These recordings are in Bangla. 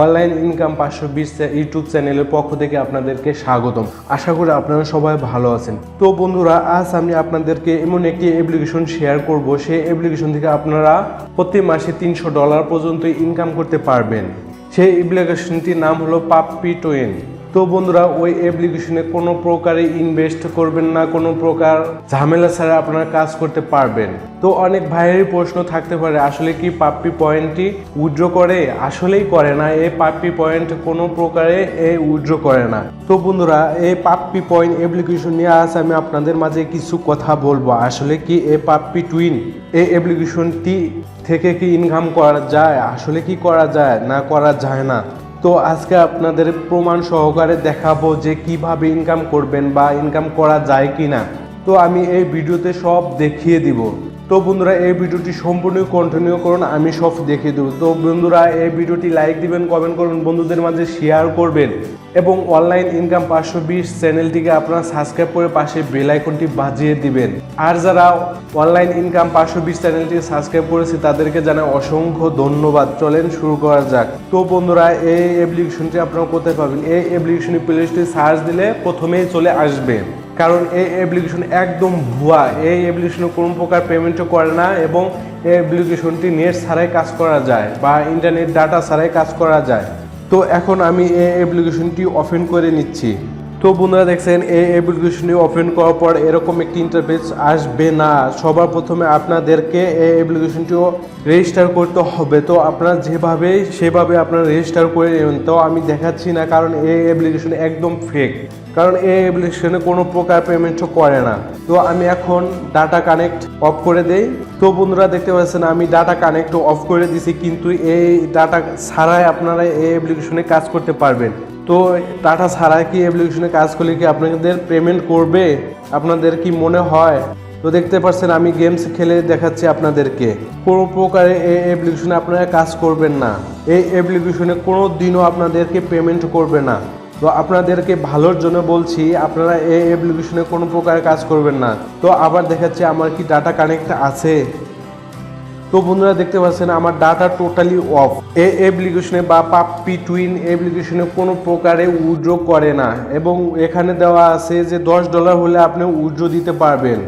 অনলাইন ইনকাম পাঁচশো বিশ ইউটিউব চ্যানেলের পক্ষ থেকে আপনাদেরকে স্বাগতম। আশা করি আপনারা সবাই ভালো আছেন। তো বন্ধুরা, আজ আমি আপনাদেরকে এমন একটি অ্যাপ্লিকেশন শেয়ার করব। সেই অ্যাপ্লিকেশন থেকে আপনারা প্রতি মাসে তিনশো ডলার পর্যন্ত ইনকাম করতে পারবেন। সেই অ্যাপ্লিকেশনটির নাম হলো পাপ্পি টোয়েন তো বন্ধুরা, ওই অ্যাপ্লিকেশনে কোনো প্রকারে ইনভেস্ট করবেন না, কোনো প্রকার ঝামেলা ছাড়া আপনারা কাজ করতে পারবেন। তো অনেক ভাইয়েরই প্রশ্ন থাকতে পারে, আসলে কি পাপ্পি পয়েন্টটি উইথড্র করে? আসলেই করে না এই পাপ্পি পয়েন্ট কোনো প্রকারে এ উইথড্র করে না। তো বন্ধুরা এই পাপ্পি পয়েন্ট অ্যাপ্লিকেশন নিয়ে আজ আমি আপনাদের মাঝে কিছু কথা বলব। আসলে কি এই পাপ্পি টুইন এই অ্যাপ্লিকেশনটি থেকে কি ইনকাম করা যায়? আসলে কি করা যায়? না করা যায় না। তো আজকে আপনাদের প্রমাণ সহকারে দেখাবো যে কীভাবে ইনকাম করবেন বা ইনকাম করা যায় কি না তো আমি এই ভিডিওতে সব দেখিয়ে দিব। তো বন্ধুরা, এই ভিডিওটি সম্পূর্ণ কন্টিনিউ করুন, আমি সব দেখিয়ে দেবো। তো বন্ধুরা, এই ভিডিওটি লাইক দিবেন কমেন্ট করবেন বন্ধুদের মাঝে শেয়ার করবেন। এবং অনলাইন ইনকাম পাঁচশো বিশ চ্যানেলটিকে আপনারা সাবস্ক্রাইব করে পাশে বেল আইকনটি বাজিয়ে দিবেন। আর যারা অনলাইন ইনকাম পাঁচশো বিশ চ্যানেলটি সাবস্ক্রাইব করেছে, তাদেরকে জানাই অসংখ্য ধন্যবাদ। চলেন শুরু করা যাক। তো বন্ধুরা, এই অ্যাপ্লিকেশনটি আপনারা কোথায় পাবেন? এই অ্যাপ্লিকেশনটি প্লে স্টোরে সার্চ দিলে প্রথমেই চলে আসবে। কারণ এই অ্যাপ্লিকেশন একদম ভুয়া। এই অ্যাপ্লিকেশনে কোনো প্রকার পেমেন্টও করে না এবং এই অ্যাপ্লিকেশনটি নেট ছাড়াই কাজ করা যায় বা ইন্টারনেট ডাটা ছাড়াই কাজ করা যায়। তো এখন আমি এই অ্যাপ্লিকেশনটি ওপেন করে নিচ্ছি। তো বন্ধুরা দেখছেন, এই অ্যাপ্লিকেশনটি ওপেন করার পর এরকম একটি ইন্টারফেস আসবে না। সবার প্রথমে আপনাদেরকে এই অ্যাপ্লিকেশনটিও রেজিস্টার করতে হবে। তো আপনারা যেভাবে, সেভাবে আপনারা রেজিস্টার করে নেবেন। তো আমি দেখাচ্ছি না, কারণ এই অ্যাপ্লিকেশন একদম ফেক কারণ এই অ্যাপ্লিকেশনে কোনো প্রকার পেমেন্টও করে না। তো আমি এখন ডাটা কানেক্ট অফ করে দেই। তো বন্ধুরা দেখতে পাচ্ছেন, আমি ডাটা কানেক্ট অফ করে দিছি, কিন্তু এই ডাটা ছাড়াই আপনারা এই অ্যাপ্লিকেশনে কাজ করতে পারবেন। তো টাটা ছাড়া কি অ্যাপ্লিকেশনে কাজ করলে কি আপনাদের পেমেন্ট করবে? আপনাদের কি মনে হয়? তো দেখতে পাচ্ছেন, আমি গেমস খেলে দেখাচ্ছি আপনাদেরকে। কোনো প্রকারে এই অ্যাপ্লিকেশনে আপনারা কাজ করবেন না। এই অ্যাপ্লিকেশনে কোনো দিনও আপনাদেরকে পেমেন্ট করবে না। তো আপনাদেরকে ভালোর জন্য বলছি, আপনারা এই অ্যাপ্লিকেশনে কোনো প্রকারে কাজ করবেন না। তো আবার দেখাচ্ছি, আমার কি ডাটা কানেক্ট আছে? তো বন্ধুরা দেখতে পাচ্ছেন, আমার ডাটা টোটালি অফ এই অ্যাপ্লিকেশনে বা পাপ্পি টুইন অ্যাপ্লিকেশনে কোনো প্রকারে উইড্র করে না এবং এখানে দেওয়া আছে যে দশ ডলার হলে আপনি উইড্র দিতে পারবেন।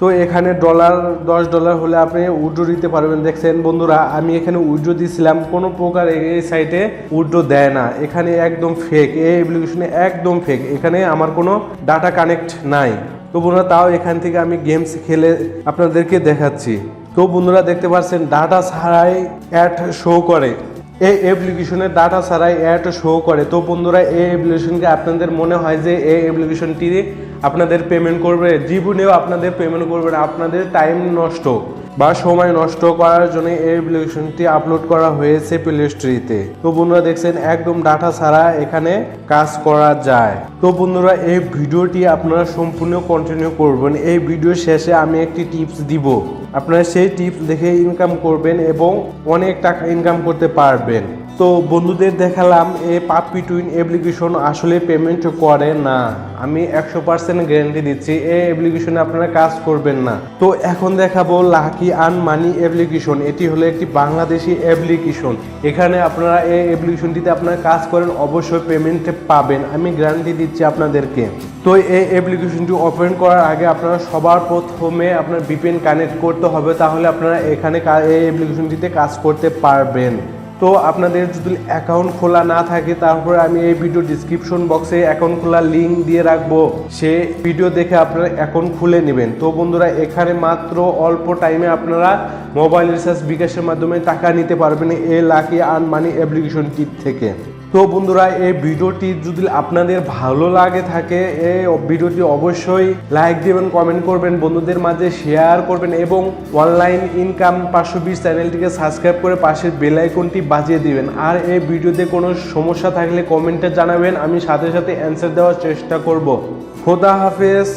তো এখানে ডলার দশ ডলার হলে আপনি উইড্রো দিতে পারবেন। দেখছেন বন্ধুরা, আমি এখানে উইড্রো দিয়েছিলাম কোনো প্রকার এই সাইটে উইড্রো দেয় না। এখানে একদম ফেক এই অ্যাপ্লিকেশনে একদম ফেক এখানে আমার কোনো ডাটা কানেক্ট নাই। তো বন্ধুরা, তাও এখান থেকে আমি গেমস খেলে আপনাদেরকে দেখাচ্ছি। তো বন্ধুরা দেখতে পাচ্ছেন ডাটা ছাড়াই অ্যাড শো করে। এই অ্যাপ্লিকেশনে ডাটা ছাড়াই অ্যাড শো করে। তো বন্ধুরা এই অ্যাপ্লিকেশনকে আপনাদের মনে হয় যে এই অ্যাপ্লিকেশনটি আপনাদের পেমেন্ট করবে? জীবনেও আপনাদের পেমেন্ট করবে না। আপনাদের টাইম নষ্ট। বা সময় নষ্ট করার জন্য এই অ্যাপ্লিকেশনটি আপলোড করা হয়েছে প্লে স্টোরিতে তো বন্ধুরা দেখছেন, একদম ডাটা ছাড়া এখানে কাজ করা যায়। তো বন্ধুরা, এই ভিডিওটি আপনারা সম্পূর্ণ কন্টিনিউ করবেন। এই ভিডিও শেষে আমি একটি টিপস দিব। আপনারা সেই টিপস দেখে ইনকাম করবেন এবং অনেক টাকা ইনকাম করতে পারবেন। তো বন্ধুদের দেখালাম, এ পাপি টুইন অ্যাপ্লিকেশন আসলে পেমেন্ট করে না। আমি একশো পার্সেন্ট গ্যারান্টি দিচ্ছি এই অ্যাপ্লিকেশনে আপনারা কাজ করবেন না। তো এখন দেখাবো লাকি আন মানি অ্যাপ্লিকেশন এটি হলো একটি বাংলাদেশি অ্যাপ্লিকেশন এখানে আপনারা এই অ্যাপ্লিকেশনটিতে আপনারা কাজ করেন, অবশ্যই পেমেন্ট পাবেন। আমি গ্যারান্টি দিচ্ছি আপনাদেরকে। তো এই অ্যাপ্লিকেশনটি ওপেন করার আগে আপনারা সবার প্রথমে আপনার বিপিএন কানেক্ট করতে হবে, তাহলে আপনারা এখানে এই অ্যাপ্লিকেশনটিতে কাজ করতে পারবেন। তো আপনাদের যদি অ্যাকাউন্ট খোলা না থাকে, তারপরে আমি এই ভিডিও ডিসক্রিপশন বক্সে অ্যাকাউন্ট খোলার লিঙ্ক দিয়ে রাখব। সে ভিডিও দেখে আপনারা অ্যাকাউন্ট খুলে নেবেন। তো বন্ধুরা, এখানে মাত্র অল্প টাইমে আপনারা মোবাইল রিচার্জ বিকাশের মাধ্যমে টাকা নিতে পারবেন এ লাকি আন মানি অ্যাপ্লিকেশনটির থেকে। তো বন্ধুরা, এই ভিডিওটি যদি আপনাদের ভালো লাগে থাকে এই ভিডিওটি অবশ্যই লাইক দিবেন, কমেন্ট করবেন, বন্ধুদের মাঝে শেয়ার করবেন এবং অনলাইন ইনকাম পাঁচশো বিশ চ্যানেলটিকে সাবস্ক্রাইব করে পাশের বেল আইকনটি বাজিয়ে দিবেন। আর এই ভিডিওতে কোনো সমস্যা থাকলে কমেন্টে জানাবেন, আমি সাথে সাথে অ্যান্সার দেওয়ার চেষ্টা করব। খোদা হাফেজ।